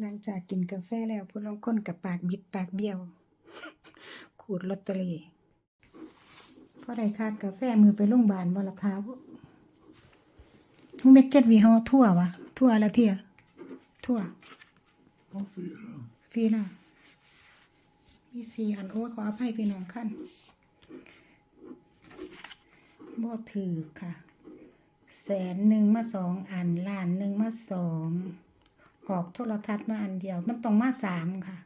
หลังจากกินกาแฟแล้วผู้ลางคนกับปากบิดปากเบี้ยว ขูดลอตเตอรี่พอได้ค่ากาแฟมือไปโรงพยาบาลบ่ราคาบ่มึงไม่เก็ตวีฮอทั่ววะทั่วละเที่ยทั่ว Ja, fyra. ฟรีละมีสี่อันโอ้ยขออภัยพี่น้องขั้นบ่ถือค่ะ แสนหนึ่งมาสองอันล้านหนึ่งมาสอง ออกโทรทัศน์มาอันเดียว มันต้องมาสามค่ะ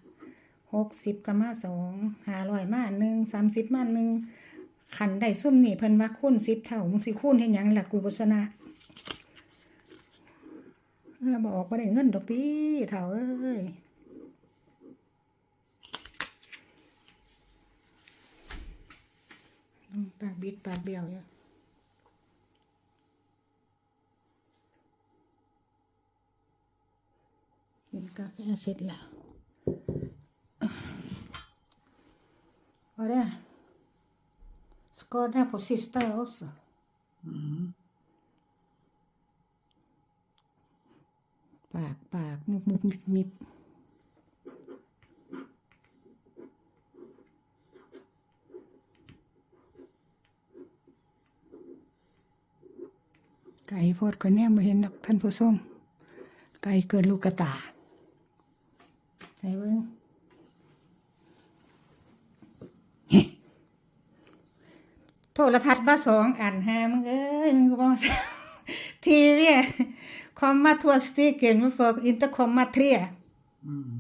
หกสิบก็มาสองหาร้อยมาอันหนึ่งสามสิบมาอันหนึ่งขันได้ซุ่มนี่เพิ่นว่าคูณสิบเท่ามึงสิคูณให้ยังหล่ะกูบชนะเออบอกบ่าได้เงินดอกตีเท่าเอ้ยปากบิดปากเบี้ยวอยู่ กาแฟเสร็จแล้วว่าได้ Skål här på sista också. Mm. ปากปากมุบมุบมิบมิบไก่โพดก็แนมมาเห็นดอกท่านผู้ชมไก่เกินลูกกระตาใส่เบิ้ง โท รทัศน์มาสองอันหามึงเอ้ยมึงก็บอกทีวีคอมมาทัวสติกเกนมาฟอกอินเตอร์คอมมาเทรีย Mm.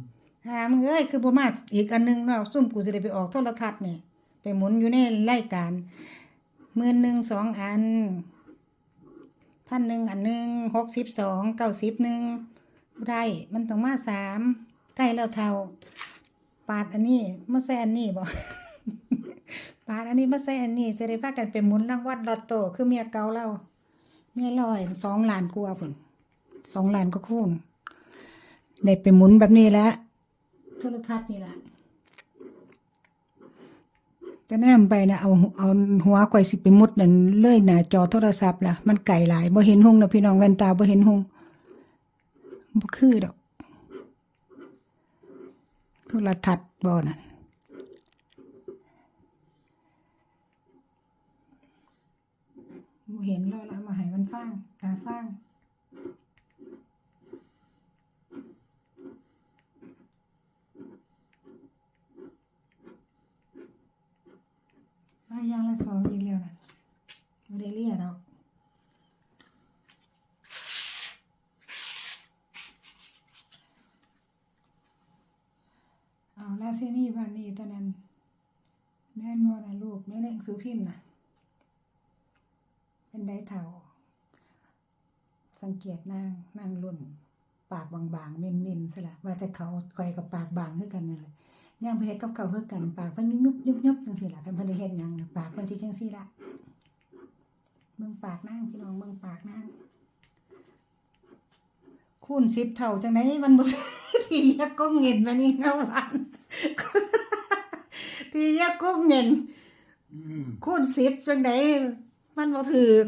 หามึงเอ้ยคือบ่มาอีกอันหนึงเนาะซุ่มกูสิได้ไปออกโทรทัศน์นี่ไปหมุนอยู่ในรายการหมื่นหนึ่งสองอันพันหนึ่งอันหนึ่งหกสิบสองเก้าสิบหนึ่งบ่ได้มันต้องมาสามใกล้แล้วเท่า ปาดอันนี้มาใส่อันนี้บ่ ปาดอันนี้มาใส่อันนี้จะได้พากันไปหมุนรางวัลลอตโต้คือเมียเก่าเราเมียเราไอ้สองล้านกว่าพุ่นสองล้านก็คูณได้ไปหมุนแบบนี้แล้วโทรทัศน์นี่แหละจะแนมไปนะเอาเอาหัวข่อยสิไปมุดนั่นเลื่อยหน้าจอโทรศัพท์ล่ะมันไกลหลายบ่เห็นหงนะพี่น้องแว่นตาบ่เห็นหงบ่คือดอกโทรทัศน์บ่นั่น บ่ เห็นแล้วล้วมาให้มันฟังตาฟังมาอย่างละสองอีกแล้วนะไม่ได้เรียกดอกเอาลาเซนี่วันนี้ตอนนั้นแม่นวนะลูกในหนังสือพิมพ์นะ เป็นได้เท่า สังเกตนางนางรุ่น ปากบางๆเมมๆซะละว่าแต่เขาคอยกับปากบางคือกันนั่นแหละย่างเพิ่นเฮ็ดกับเขาคือกัน ปากเพิ่นยุบยุบยุบจังซี่ล่ะคันเพิ่นได้เฮ็ดหยังน่ะปากเพิ่นสิจังซี่ล่ะเบิ่งปากนางพี่น้องเบิ่งปากนางคูณ10เท่าจังไดมันบ่ที่ยะก้มเงินมานี่เงาหวานที่ยะก้มเงิน Mm. คูณสิบจังได มันบ่ถือก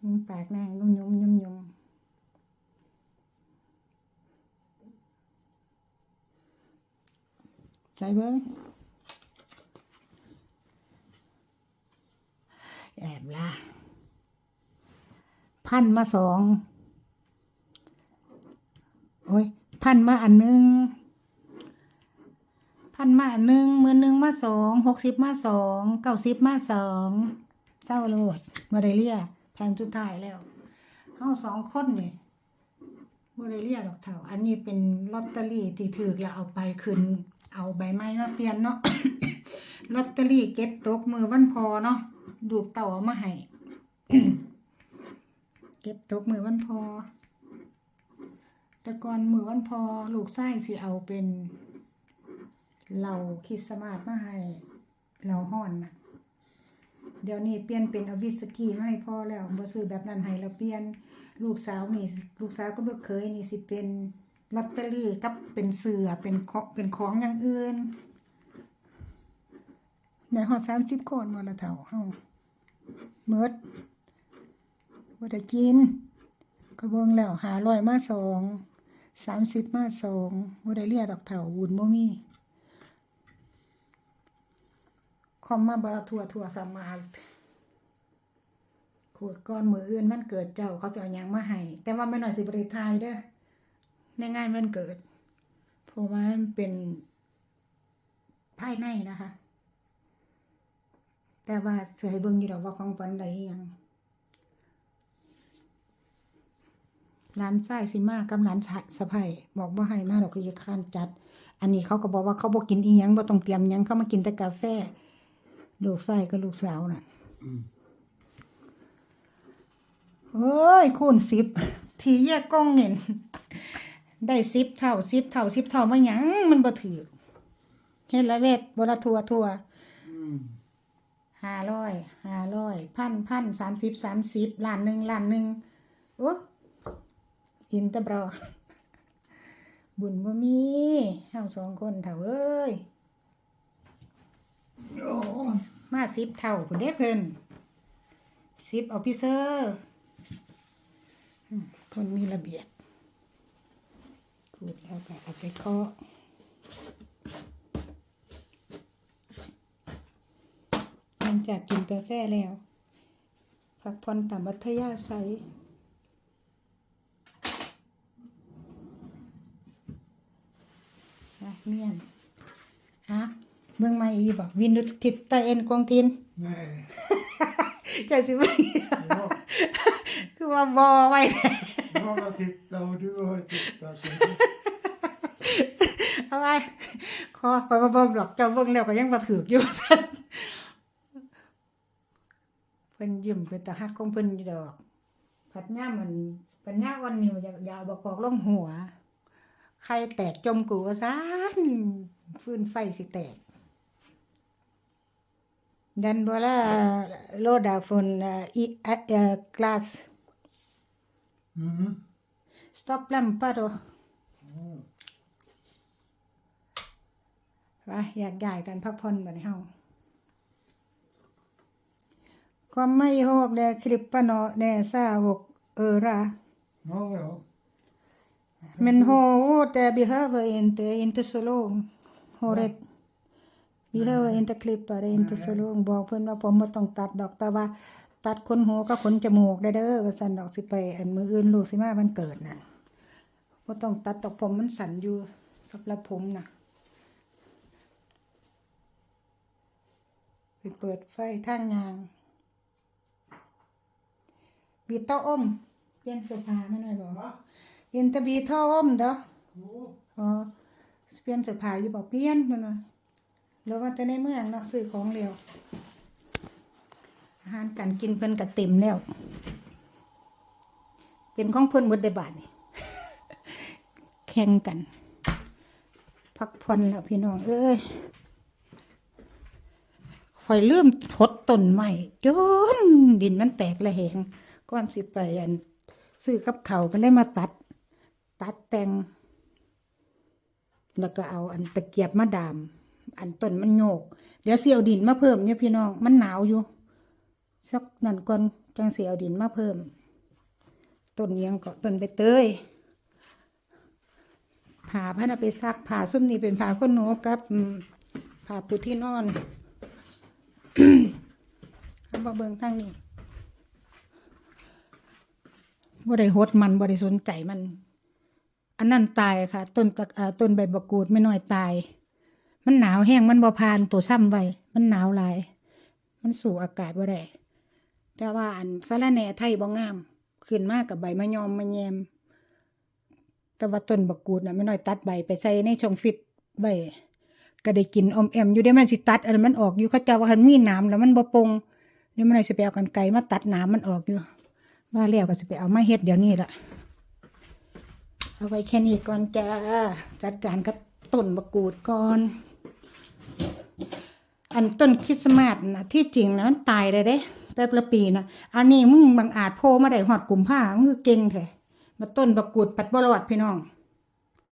อืมปากนางยุ่มยุ่มยุ่มยุ่มใจเบิ้งแอบละพันมาสอง โอ้ย พันมาอันนึง พันมาหนึ่งหมื่นหนึ่งมาสองหกสิบมาสองเก้าสิบมาสองเศร้าโลดมาได้เรียแพงทุดท้ายแล้วเฮาสองคนนี่บ่ได้เรียดอกเท่าอันนี้เป็นลอตเตอรี่ที่ถือแล้วเอาไปคืนเอาใบไม้มาเปลี่ยนเนาะลอตเตอรี่เก็บตกมือวันพอเนาะดูกเต่อามาให้เก็บตกมือวันพอ แต่ก่อนมือวันพอ ลูกไส้สิเอาเป็น เราคิดสมาสมาให้เราห้อนนะเดี๋ยวนี้เปลี่ยนเป็นอวิสกี้มาให้พ่อแล้วบ่ซื้อแบบนั้นให้แล้วเปลี่ยนลูกสาวนี่ลูกสาวก็ลูกเคยนี่สิเป็นลอตเตอรี่กับเป็นเสือเป็นของเป็นของอย่างอื่นในฮอด30คนบ่ละเท่าเฮาเมิดบ่ได้กินก็เบิ่งแล้ว500มาสองสามสิบมาสองบ่ได้เรียดอกเถาบุญบ่มีคอม มาบราทัวทัวสมาร์ทขวดก้อนมืออื่นมันเกิดเจ้าเขาจะเอายังมาให้แต่ว่าไม่หน่อยสิบริทายเด้อในงานมันเกิด เพราะว่ามันเป็นภายในนะคะ แต่ว่าเสือให้เบิ่งอยู่ดอกว่าของปันใดอิหยังร้านไส้สิมากับร้านสะพายบอกว่าให้มาดอกคือข้านจัด อันนี้เขาก็บอกว่าเขาบอกกินอีหยังบ่ต้องเตรียมหยังเขามากินแต่กาแฟ ลูกไส้กับลูกสาวน่ะเฮ้ย คูณสิบ ทีแยกกล้องเนี่ยได้สิบเท่าสิบเท่าสิบเท่ามาหยังมันบ่ถือเฮ็ดละเวทบละทัวทัวอืมห้าร้อยห้าร้อยพันพันสามสิบสามสิบล้านหนึ่งล้านหนึ่งโอ้อินแตะบรอ บุญบ่มีเฮาสองคนเท่าเอ้ยโอ้ มาสิบเท่าคุณเด้เพิ่นสิบออฟิเซอร์คนมีระเบียบขูดแล้วก็เอาไปเคาะหลังจากกินกาแฟแล้วพักผ่อนตามวัทยาไสนะเมียน องใหม่อีบอกวินุติตตะเอ็นกวงทิน nej เจ้าสิเบิ่ง ja, คือว่าบอไว้ jag har tittat och du har tittat så เอาไว้ขอขอมาเบิ่งดอกเจ้าเบิ่งแล้วก็ยังบ่ถูกอยู่ซั่นเพิ่นยิ้มเป็นตาฮักของเพิ่นอยู่ดอกผัดหน้ามันปัญญาวันนิ้วอยากยาวบ่กอกลงหัว ใครแตกจมกูว่าซั่นฟืนไฟสิแตก Dan bola låda från uh, i, uh, uh, glass. mm. Stopp lampa då. Mm. ว่าอยากย้ายกันพักผ่อนบัดนี้เฮาความไม่โหกแดคลิปปะเนาะแน่ซาหกเออระ ja, ja. Men håret det behöver inte, inte så lång. Håret behöver inte klippa, det är inte så lång. บอกเพิ่นว่าผมบ่ต้องตัดดอกแต่ว่า ตัดขนหัวกับขนจมูกได้เด้อว่าซั่นดอกสิไปอันมืออื่นลูกสิมาวันเกิดน่ะบ่ต้องตัดดอกผมมันสั่นอยู่สำหรับผมน่ะไปเปิดไฟทางยางบีเต้าอมเปลี่ยนเสื้อผ้ามาหน่อยบ่ Va? เห็นแตะบีเท่าอมเด้อ Jo. อ๋อเปลี่ยนเสื้อผ้าอยู่บ่เปลี่ยนมันว่า แล้วว่าแต่ในเมืองเนาะซื้อของเร็ว อาหารการกินเพิ่นก็เต็มแล้ว เป็นของเพิ่นหมดได้บาทนี่แข่งกัน พักผ่อนแล้วพี่น้อง เอ้ยคอยลืมทดต้นไม้จนดินมันแตกระแหงก่อนสิไปอันซื้อกับเขาก็เลยมาตัด ตัดแต่ง แล้วก็เอาอันตะเกียบมาดาม อันต้นมันโยก เดี๋ยวเสียวดินมาเพิ่มเนี่ยพี่น้อง มันหนาวอยู่ สักนั่นก่อนจังเสียวดินมาเพิ่ม ต้นยังก็ต้นใบเตยผ่าพันเอาไปซักผ่าซุ้มนี่เป็นผ่าคนหนูกับผ่าปูที่นอนเอามาเบิ่งทางนี้บ่ได้หดมันบ่ได้สนใจมัน อันนั้นตายค่ะ ต้นต้นใบบกูดไม่น้อยตาย มันหนาวแห้งมันบ่พานตัวซ้ำไว้มันหนาวหลาย มันสู่อากาศบ่ได้แต่ว่าอันสะระแหน่ไทยบ่งาม ขึ้นมากกับใบมะยอมมะแยม แต่ว่าต้นบักกูดน่ะไม่น้อยตัดใบไปใส่ในช่องฟิตไว้ก็ได้กินอมแอมอยู่เดี๋ยวมันสิตัดอันนั้นมันออกอยู่เขาจ้าว่ามันมีหน้ำแล้วมันบ่ปงเดี๋ยวมันน้อยสิไปเอากันไกรมาตัดหน้ำมันออกอยู่ ว่าแล้วก็สิไปเอามาเฮ็ดเดี๋ยวนี้ละเอาไว้แค่นี้ก่อนจ้าจัดการกับต้นมะกรูดก่อน อันต้นคริสต์มาสนะที่จริงนะมันตายเลยเด้ แต่ละปีนะอันนี้มึงบางอาจโพลมาได้หอดกลุ่มผ้ามึงคือเก่งแท้มาต้นบะกุดปัดบรอดพี่น้อง